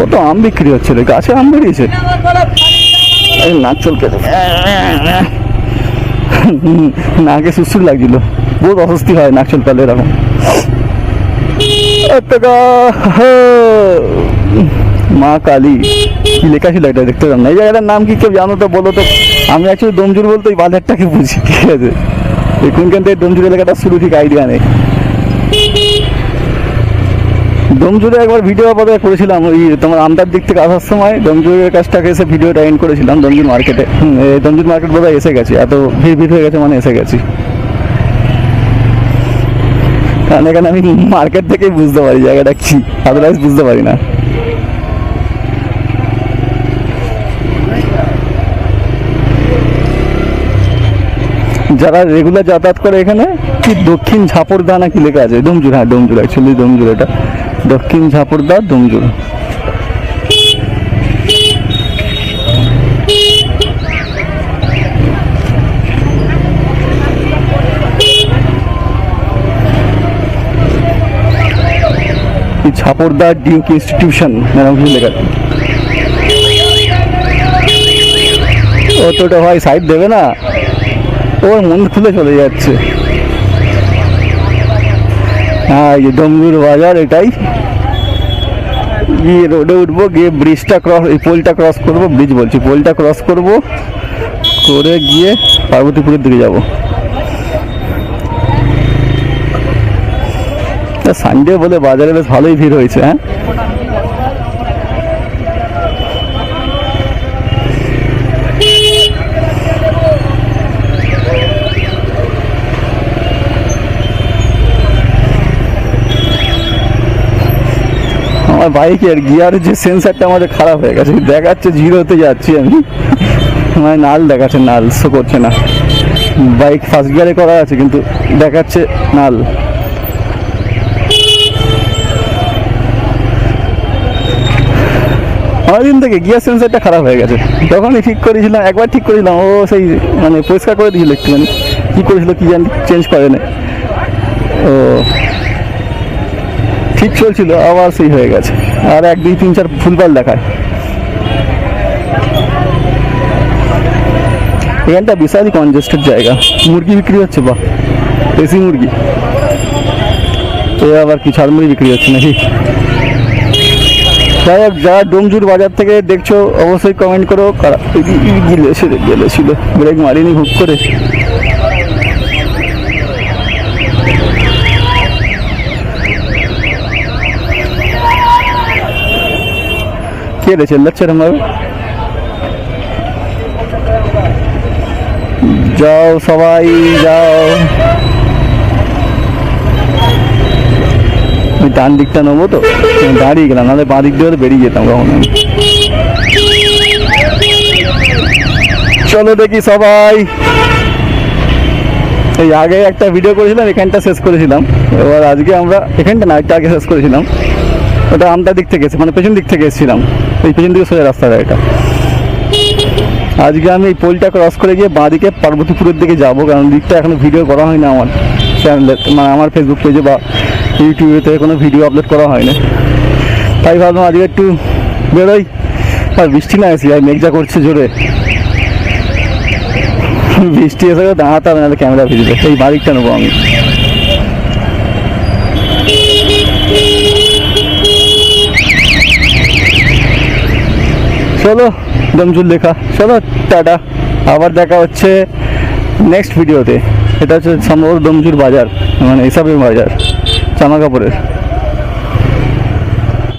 কত আম বিক্রি হচ্ছে রে? গাছে আম বেরিয়েছে। এই চলকে নাকে সুসুর লাগছিল। বহুত অস্বস্তি হয় নাক চলকালে এরকম। মা কালী, কি লেখা ছিল এটা দেখতে পেলাম না। এই জায়গাটার নাম কি কেউ জানো তো, বলো তো। আমি অ্যাকচুয়ালি ডোমজুর বলতে ওই বাজারটাকে বুঝি, ঠিক আছে? এই কোনখান থেকে ডোমজুর এলাকাটা শুরু, ঠিক আইডিয়া নেই। ডোমজুরে একবার ভিডিও আপাতত করেছিলাম, ওই তোমার আমদার দিক থেকে আসার সময় ডোমজুরের কাছটাকে এসে ভিডিওটা এন্ড করেছিলাম ডোমজুর মার্কেটে ডোমজুর মার্কেট বোধহয় এসে গেছে, এত ভিড় ভিড় হয়ে গেছে মানে এসে গেছি। কারণ এখানে আমি মার্কেট থেকেই বুঝতে পারি জায়গাটা কি আদারওয়াইজ বুঝতে পারি না। যারা রেগুলার যাতায়াত করে এখানে, কি দক্ষিণ ঝাপড়দা না কি লেখা আছে? ডোমজুর হ্যাঁ ডোমজুর অ্যাকচুয়ালি ডোমজুর এটা। দক্ষিণ ঝাপড়দা ডোমজুর এই ঝাপড়দা ডিউক ইনস্টিটিউশন এরকম কিছু লেখা ওটা ভাই সাইড দেবে না। ওর মন খুলে চলে যাচ্ছে। হ্যাঁ এই যে বাজার এটাই। গিয়ে রোডে উঠবো, গিয়ে ব্রিজটা ক্রস এই পোলটা ক্রস করব ব্রিজ বলছি পোলটা ক্রস করব, করে গিয়ে পার্বতীপুরের দিকে যাব। সানডে বলে বাজারে বেশ ভালোই ভিড় হয়েছে হ্যাঁ? আমার বাইকের গিয়ারের যে সেন্সারটা আমাদের খারাপ হয়ে গেছে। দেখাচ্ছে, জিরোতে যাচ্ছি আমি। মানে নাল দেখাচ্ছে, নাল, শো করছে না। বাইক ফার্স্ট গিয়ারে করা আছে, কিন্তু দেখাচ্ছে নাল। অনেকদিন থেকে গিয়ার সেন্সারটা খারাপ হয়ে গেছে। তখনই ঠিক করেছিলাম, একবার ঠিক করেছিলাম, ও সেই মানে পরিষ্কার করে দিয়েছিল একটুখানি। কী করেছিল, কী জানি চেঞ্জ করে না। ও ঠিক চলছিল, আবার সেই হয়ে গেছে। আর এক, দুই, তিন, চার ফুলপাল দেখায়। এখানটা বিশালই কনজেস্টেড জায়গা। মুরগি বিক্রি হচ্ছে বা দেশি মুরগি। এ আবার কি ছাড়মুড়ি বিক্রি হচ্ছে নাকি? যাই হোক, যারা ডোমজুর বাজার থেকে দেখছ, অবশ্যই কমেন্ট করো। গেলে ছিল ব্রেক মারিনি হুক করে। কে রে চেল্লাচ্ছে যাও সবাই, যাও। ডান দিকটা নেব তো দাঁড়িয়ে গেলাম, নাহলে বাঁ দিক দিয়ে বেরিয়ে যেতাম কখন। চলো দেখি সবাই। এই আগে একটা ভিডিও করেছিলাম, এখানটা শেষ করেছিলাম। এবার আজকে আমরা, এখানটা না, একটা আগে শেষ করেছিলাম। ওটা আমটা দিক থেকে মানে পেছন দিক থেকে এসেছিলাম। এই পেছন দিকে সোজা রাস্তাটা এটা আজকে আমি এই পোলটা ক্রস করে গিয়ে বাঁদিকে পার্বতীপুরের দিকে যাব, কারণ দিকটা এখনও ভিডিও করা হয়নি আমার চ্যানেলে মানে আমার ফেসবুক পেজে বা ইউটিউবেতে কোনো ভিডিও আপলোড করা হয়নি। তাই ভাবলাম আজকে একটু বেরোই। আর বৃষ্টি না এসে আর মেঘজা করছে জোরে। বৃষ্টি এসে দাঁড়াতে হবে, নাহলে ক্যামেরা ভিজবে। এই বাড়িটা নেব আমি। চলো, দমজুল লেখা চলো, টাটা। আবার দেখা হচ্ছে নেক্সট ভিডিওতে এটা হচ্ছে সম্ভবত দমজুর বাজার মানে এসবের বাজার জামা কাপড়ের